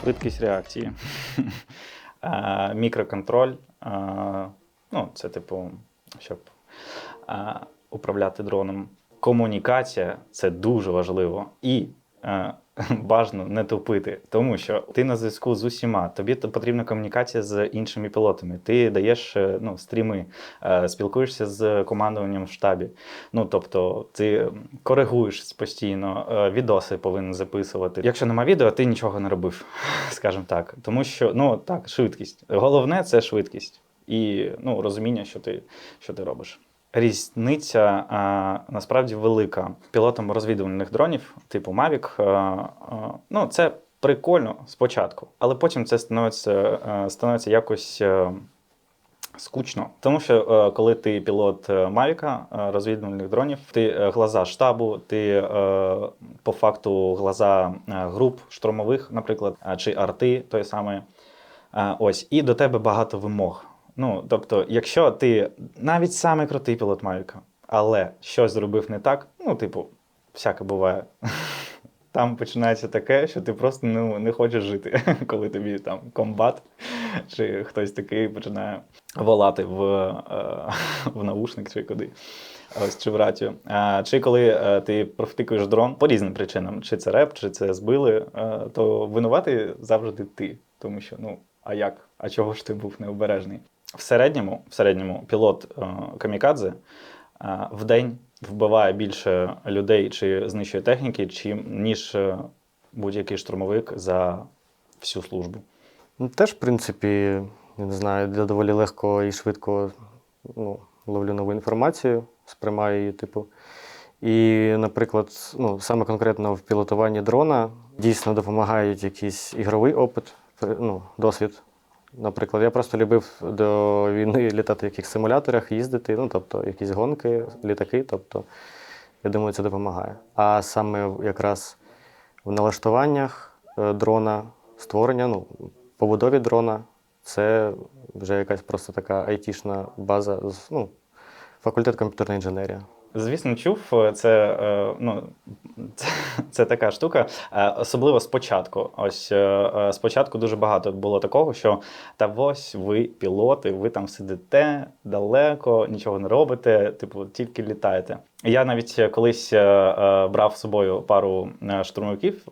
швидкість реакції, мікроконтроль. Ну, це типу, щоб управляти дроном. Комунікація це дуже важливо. І бажано не тупити, тому що ти на зв'язку з усіма. Тобі потрібна комунікація з іншими пілотами. Ти даєш е, ну, стріми, е, спілкуєшся з командуванням в штабі. Ну тобто, ти коригуєш постійно, е, відоси повинен записувати. Якщо нема відео, ти нічого не робив, скажімо так. Тому що ну так, швидкість. Головне це швидкість і ну, розуміння, що ти, що ти робиш. Різниця а, насправді велика. Пілотом розвідувальних дронів, типу Mavic, а, а, ну це прикольно спочатку, але потім це становиться, а, становиться якось. а, Скучно, тому що е, коли ти пілот е, Мавіка е, розвідувальних дронів, ти е, глаза штабу, ти е, по факту глаза е, груп штурмових, наприклад, е, чи арти той самий. Е, ось, і до тебе багато вимог. Ну, тобто, якщо ти навіть самий крутий пілот Мавіка, але щось зробив не так, ну, типу, всяке буває. Там починається таке, що ти просто ну, не хочеш жити, коли тобі там комбат чи хтось такий починає волати в, е, в наушник чи куди. Ось чи в радіо. Чи коли е, ти провтикуєш дрон по різним причинам, чи це реп, чи це збили, е, то винуватий завжди ти. Тому що, ну, а як? А чого ж ти був необережний? В середньому, в середньому пілот е, камікадзе е, в день вбиває більше людей чи знищує техніки, чим ніж е, будь-який штурмовик за всю службу. Ну, теж, в принципі, не знаю, я доволі легко і швидко ну, ловлю нову інформацію, сприймаю її, типу. І, наприклад, ну, саме конкретно в пілотуванні дрона дійсно допомагають якийсь ігровий опит, ну, досвід. Наприклад, я просто любив до війни літати в якихось симуляторах, їздити, ну, тобто якісь гонки, літаки. Тобто, я думаю, це допомагає. А саме якраз в налаштуваннях е, дрона, створення, ну, побудові дрона, це вже якась просто така айтішна база, ну, факультет комп'ютерна інженерія. Звісно, чув. Це, е, ну, це, це така штука, е, особливо спочатку. Ось е, е, спочатку дуже багато було такого, що та ось ви пілоти, ви там сидите далеко, нічого не робите, типу, тільки літаєте. Я навіть колись брав з собою пару штурмовиків,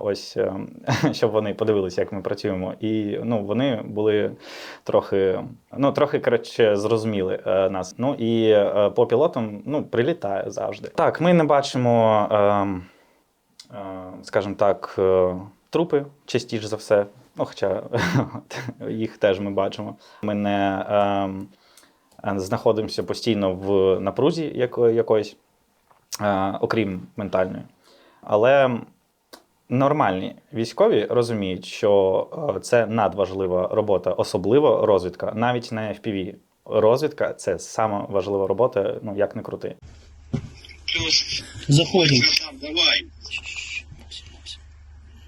ось щоб вони подивилися, як ми працюємо. І ну, вони були трохи, ну, трохи коротше, зрозуміли нас. Ну і по пілотам ну, прилітає завжди. Так, ми не бачимо, скажімо так, е, трупи частіше за все. Ну, хоча їх теж ми бачимо. Ми не е, знаходимося постійно в напрузі яко- якоїсь, е, окрім ментальної. Але нормальні військові розуміють, що е, це надважлива робота, особливо розвідка, навіть на FPV. Розвідка це сама важлива робота, ну як не крути. Заходим. Давай.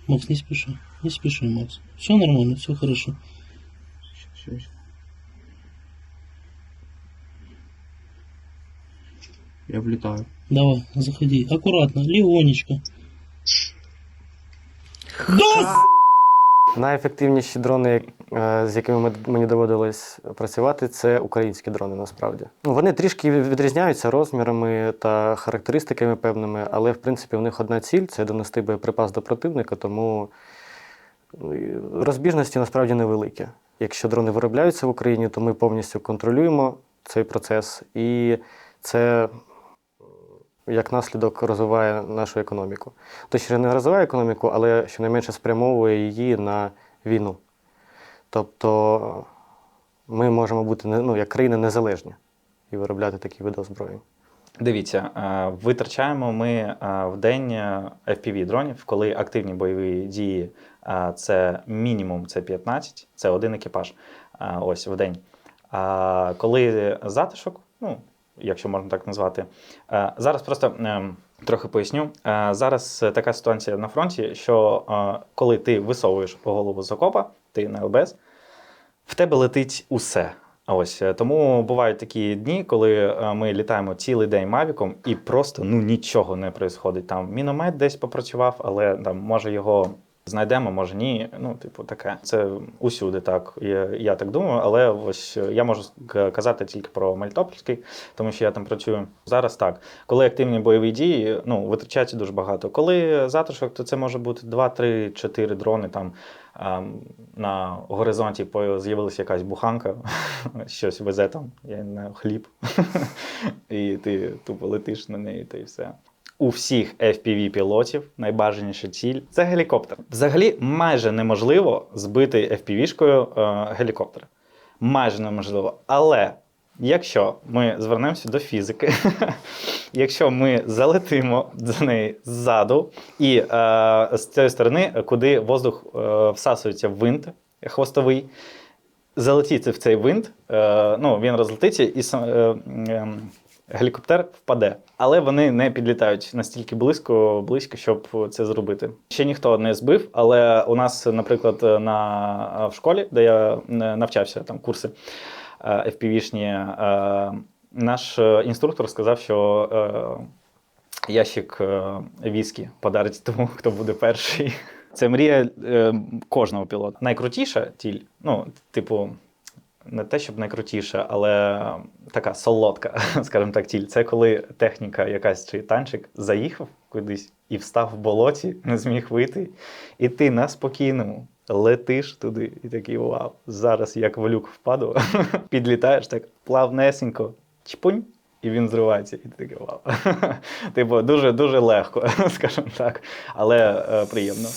Макс, не спеши. Не спеши, Макс. Все нормально, все хорошо. Я влітаю. Давай, заходи. Аккуратно, легонечко. Найефективніші дрони, е, з якими ми- мені доводилось працювати, це українські дрони насправді. Ну, вони трішки відрізняються розмірами та характеристиками певними, але в принципі в них одна ціль це донести боєприпас до противника, тому ну, розбіжності насправді невеликі. Якщо дрони виробляються в Україні, то ми повністю контролюємо цей процес, і це як наслідок розвиває нашу економіку. Точніше, не розвиває економіку, але щонайменше спрямовує її на війну. Тобто ми можемо бути ну, як країна незалежні і виробляти такі види озброєнь. Дивіться, е, витрачаємо ми е, в день е, FPV дронів, коли активні бойові дії це мінімум це 15, це один екіпаж. Ось в день. А коли затишок, ну якщо можна так назвати, зараз просто е, трохи поясню. Зараз така ситуація на фронті, що коли ти висовуєш голову з окопа, ти на ЛБС, в тебе летить усе. Ось е, тому бувають такі дні, коли е, ми літаємо цілий день мавіком, і просто ну нічого не відбувається. Там міномет десь попрацював, але там може його Знайдемо, може ні. Ну, типу, таке. Це усюди так. Я, я так думаю, але ось е, я можу казати тільки про Мелітопольський, тому що я там працюю. Зараз так. Коли активні бойові дії, ну, витрачається дуже багато. Коли затишок, то це може бути 2, 3, 4 дрони там. ем, На горизонті з'явилася якась буханка, щось везе там, я не хліб. І ти тупо летиш на неї, та й все. У всіх FPV-пілотів найбажаніша ціль це гелікоптер. Взагалі майже неможливо збити FPV-шкою е, гелікоптер. Майже неможливо. Але якщо ми звернемося до фізики, якщо ми залетимо до неї ззаду, і е, з цієї сторони, куди воздух е, всасується в винт хвостовий, залетіти в цей винт, е, ну, він розлетиться і е, ем, гелікоптер впаде. Але вони не підлітають настільки близько, близько, щоб це зробити. Ще ніхто не збив, але у нас, наприклад, на, в школі, де я навчався, там курси е, FPV-шні, е, наш е, інструктор сказав, що ящик віскі подарить тому, хто буде перший. Це мрія кожного пілота. Найкрутіша тіль, ну, типу, не те, щоб найкрутіша, але така солодка, скажімо так, тіль. Це коли техніка якась чи танчик заїхав кудись і встав в болоті, не зміг вийти, і ти на спокійному летиш туди, і такий вау, зараз як в люк впаду, підлітаєш так плавнесенько, чпунь. І він зривається, і ти такий вау. Типу, дуже дуже легко, скажімо так, але е, приємно.